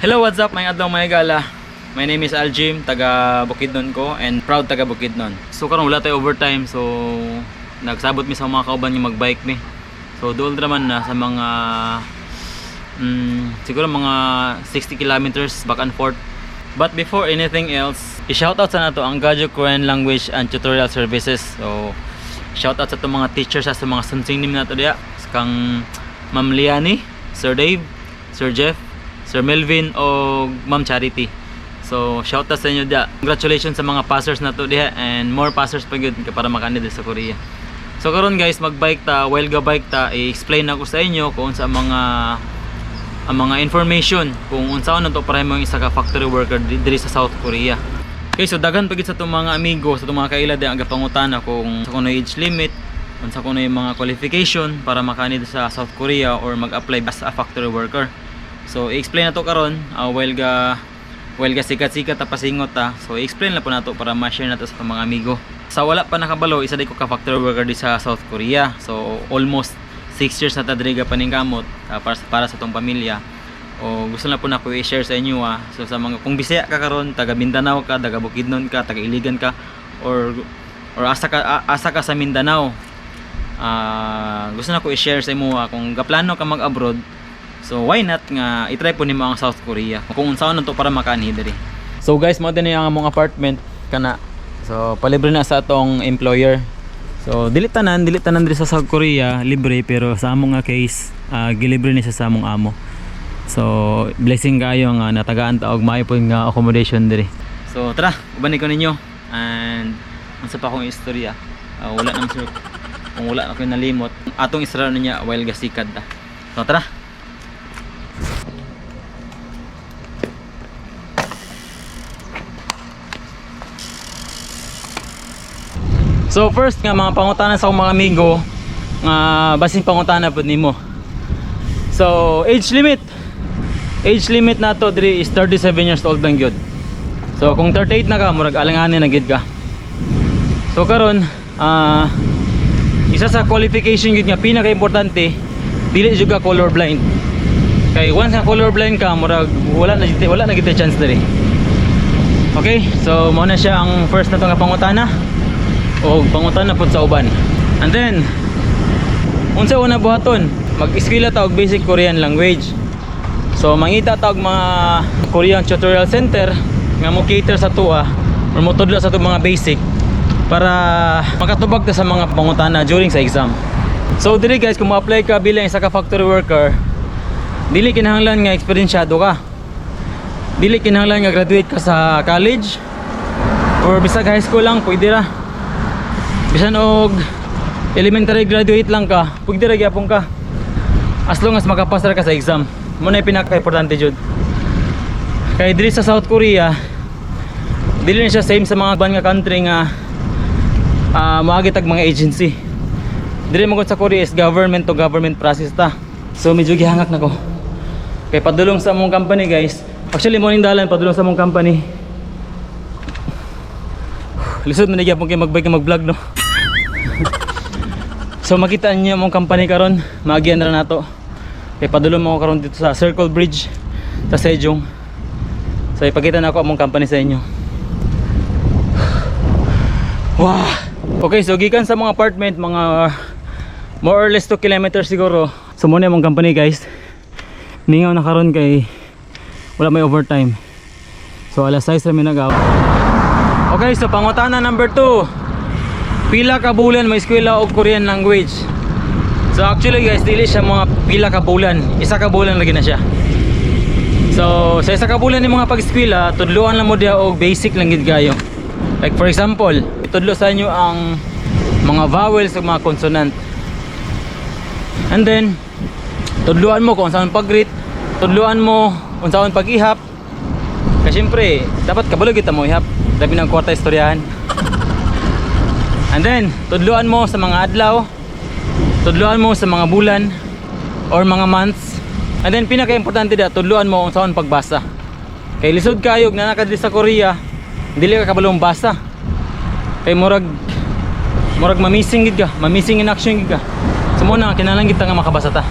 Hello, what's up mga adlaw mga gala? My name is Aljim, taga Bukidnon ko and proud taga Bukidnon. So karon wala tayo overtime so nagsabot mi sa mga kauban nga magbike mi. So dool naman na sa mga mm, siguro mga 60 kilometers back and forth. But before anything else, i-shoutout sa nato ang Gajo Korean Language and Tutorial Services. So shoutout sa itong mga teachers sa mga sunsing nim nato diya. Kang Ma'am Liani, Sir Dave, Sir Jeff, Sir Melvin o Ma'am Charity. So, shout out sa inyo dia. Congratulations sa mga passers na to diha and more passers pa gyud para makanid sa Korea. So karon guys, magbike ta, while ga bike ta, i-explain ako sa inyo kung sa mga ang mga information kung unsaon to para mo isa ka factory worker di- diri sa South Korea. Okay, so daghan pagit sa itong mga amigo, sa itong mga kaila ang gapangutana kung sa kuno age limit, kung sa kuno yung mga qualification para makanid sa South Korea or mag-apply as a factory worker. So, i-explain na to karon uh, while ga while ga sikat-sikat ta pasingot ta. So, i-explain na po na to para ma-share na to sa mga amigo. Sa wala pa nakabalo, isa di ko ka factory worker di sa South Korea. So, almost 6 years na ta diri paningkamot uh, para, para sa tong pamilya. O gusto na po na ko i-share sa inyo ah. So sa mga kung Bisaya ka karon, taga Mindanao ka, taga Bukidnon ka, taga Iligan ka or or asa ka asa ka sa Mindanao. Ah, gusto na ko i-share sa imo ah, kung gaplano ka mag-abroad. So why not nga i-try po nimo ang South Korea. Kung unsaon to para makaani diri. So guys, mo din ang among apartment kana. So palibre na sa atong employer. So dili tanan, dili tanan diri sa South Korea libre pero sa among nga case ah, gilibre ni sa among amo. So blessing kayo nga natagaan ta og maayo po nga accommodation diri. So tara, uban ko ninyo and unsa pa akong istorya. Ah, wala naman sir kung wala na ko nalimot atong isra niya while gasikad ta. So tara. So first nga mga pangutana sa mga amigo nga basin pangutana pud nimo. So age limit. Age limit nato diri is 37 years old lang gyud. So kung 38 na ka murag alanganin na gyud ka. So karon ah isa sa qualification gyud nga pinaka-importante dili jud color blind. Kay once nga color blind ka murag wala na wala na gyud chance diri. Okay, so mo na siya ang first na to nga pangutana o pangutana pud sa uban. And then unsa una buhaton? Mag-eskwela ta og basic Korean language. So mangita ta og mga Korean tutorial center nga mo cater sa tuwa or mo sa tuwa mga basic para makatubag ta sa mga pangutana during sa exam. So dili guys kung mo-apply ka bilang isa ka factory worker, dili kinahanglan nga eksperensyado ka. Dili kinahanglan nga graduate ka sa college or bisag high school lang pwede ra bisan og elementary graduate lang ka pwede ra gyapon ka. As long as makapas ra ka sa exam. Mo na yung pinaka-importante jud. Kay diri sa South Korea dili na siya same sa mga ban nga country nga uh, maagi tag mga agency. Diri mo sa Korea is government to government process ta. So medyo gihangak na ko kay padulong sa among company guys. Actually mo ning dalan padulong sa among company. Lisod man gyapon kay magbike mag-vlog no So makita niyo mong company karon, maagian ra nato. Kay padulong mo karon dito sa Circle Bridge sa Sejong. So ipakita na ako among company sa inyo. Wow. Okay, so gikan sa mga apartment, mga more or less 2 kilometers siguro. So muna among company guys. Ningaw na karon kay wala may overtime. So alas 6 ra mi nagaw. Okay, so pangutana number 2 pila ka bulan may eskwela og Korean language. So actually guys, dili siya mga pila ka bulan, isa ka bulan lagi na siya. So sa isa ka bulan ni mga pag-eskwela, tudluan lang mo dia og basic lang gid kayo. Like for example, itudlo sa inyo ang mga vowels ug mga consonant. And then tudluan mo kung saan pag-greet, tudluan mo kung saan pag-ihap. Kasi syempre, dapat kabalo kita mo ihap. Labi ng kwarta istoryahan. And then, tudluan mo sa mga adlaw, tudluan mo sa mga bulan or mga months. And then pinaka-importante da, tudluan mo kung saan pagbasa. Kay lisod kayo na nakadili sa Korea, dili ka kabalong basa. Kay murag murag mamising gid ka, mamising in action gid ka. So mo na kinahanglan kita nga makabasa ta.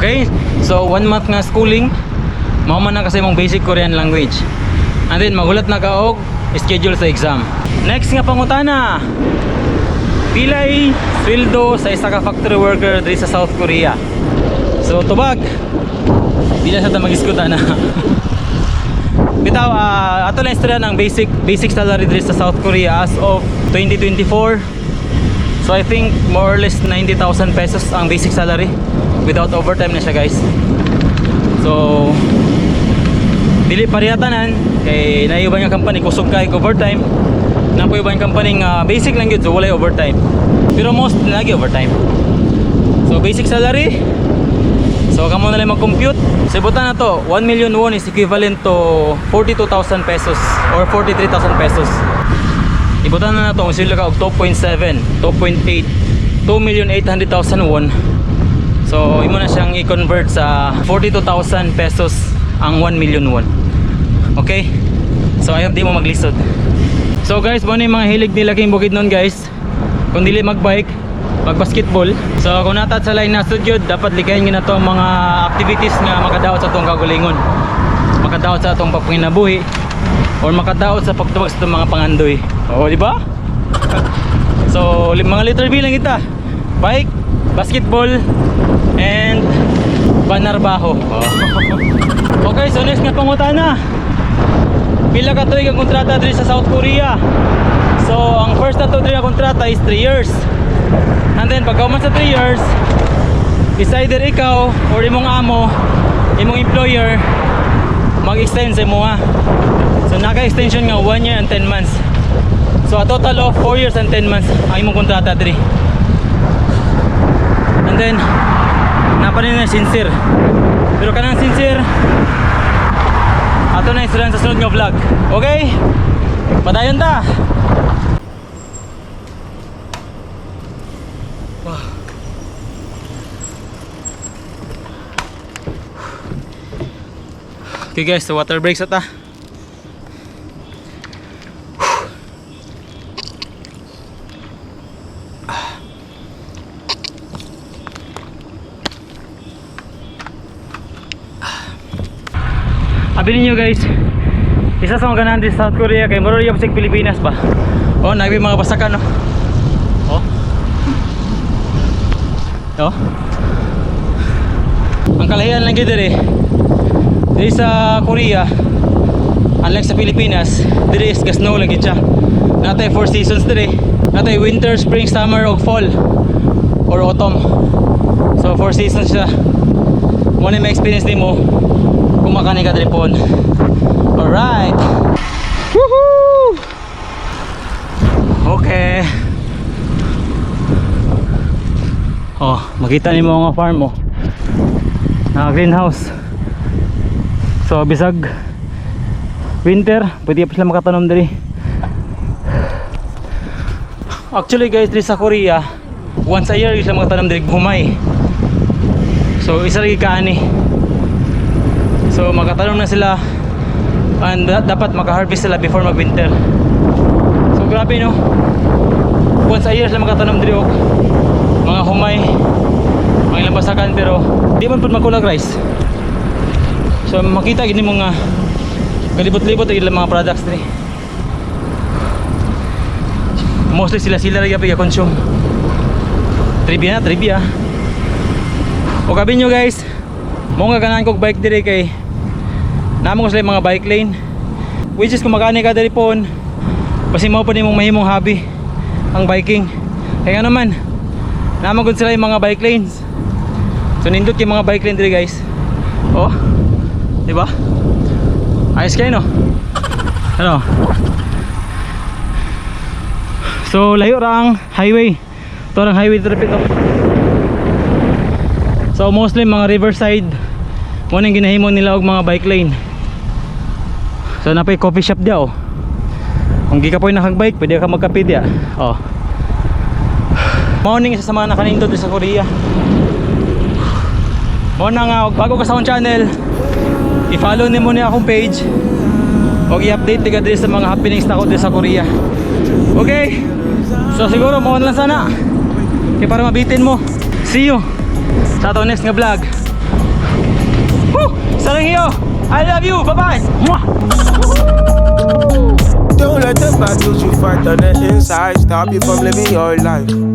Okay? So one month nga schooling, Mao man na kasi mong basic Korean language. And then magulat na ka og schedule sa exam. Next nga pangutana. Pilay sweldo sa isa ka factory worker diri sa South Korea. So tubag. Di na sa ta mag-iskuta na. Bitaw, ah, ato lang istorya ng basic basic salary diri sa South Korea as of 2024. So I think more or less 90,000 pesos ang basic salary without overtime na siya guys. So dili parihatanan kay naiuban nga company kusog kay overtime. Napoy uban company nga basic lang gyud so walay overtime. Pero most lagi overtime. So basic salary So kamo na lang mag-compute. Sa ibutan na to, 1 million won is equivalent to 42,000 pesos or 43,000 pesos. Ibutan na na to, sila ka og 2.7, 2.8, 2,800,000 won. So imo na siyang i-convert sa 42,000 pesos ang 1 million won. Okay? So hope di mo maglisod. So guys, mo yung mga hilig nila king bukid nun guys. Kung dili magbike, mag-basketball. So kung natat sa line na studio, dapat likayin nyo na to mga activities nga makadaot sa itong kagulingon. Makadaot sa itong pagpanginabuhi or makadaot sa pagtubag sa itong mga pangandoy. Oo, di ba? So, mga liter B lang kita. Bike, basketball, and banarbaho. Oh. okay, so next nga pangutana. Pila ka tuig ang kontrata diri sa South Korea. So, ang first na to diri nga kontrata is 3 years. And then pagka sa 3 years, is either ikaw or imong amo, imong employer mag-extend sa imo ha. So naka-extension nga 1 year and 10 months. So a total of 4 years and 10 months ang imong kontrata diri. And then napa na sincere. Pero kanang sincere ato na istorya sa sunod nga vlog. Okay? Padayon ta. Okay guys, so water breaks ata. Abi ninyo guys, isa sa mga ganahan din South Korea kay yung sa Pilipinas ba? Oh, nabi mga basakan no. Oh. Oh. Ang kalahian lang gid eh. Diri sa Korea, unlike sa Pilipinas, diri is gas snow lagi siya. Natay four seasons diri. Natay winter, spring, summer ug fall or autumn. So four seasons siya. Mo na may experience nimo kung makani ka diri pon. Alright. Woohoo! Okay. Oh, makita nimo ang farm mo. Na greenhouse. So bisag winter, pwede pa sila makatanom diri. Actually guys, diri sa Korea, once a year sila makatanom diri humay. So isa lagi kaani. So makatanom na sila and da- dapat maka-harvest sila before mag-winter. So grabe no. Once a year sila makatanom diri og mga humay, mga ilang basakan pero di man pud makulag rice. So makita gini mo nga kalibot-libot ang ilang mga products diri. Mostly sila sila rin yung consume. Trivia na, trivia. O kabi nyo guys, mo nga ganahan kog bike diri kay namo sila mga bike lane. Which is kung makani ka diri pon, basi mo pa nimong mahimong hobby ang biking. Kaya naman, namo gud sila yung mga bike lanes. So nindot yung mga bike lane diri guys. Oh. Di ba? Ayos kayo no? Ano? So layo ra ang highway. Ito ang highway traffic to. So mostly mga riverside mo nang ginahimo nila og mga bike lane. So napay coffee shop dia oh. Kung gi ka po'y nakag-bike, pwede ka magkape dia. Oh. Morning isa sa mga nakanindot sa Korea. Mo na nga, bago ka sa akong channel, i-follow ni akong page. Og i-update tiga diri sa mga happenings na ko diri sa Korea. Okay? So siguro mo lang sana. Kaya para mabitin mo. See you sa ato next nga vlog. Woo! Sarang hiyo! I love you. Bye-bye. Don't let the battles you fight on the inside stop you from living your life.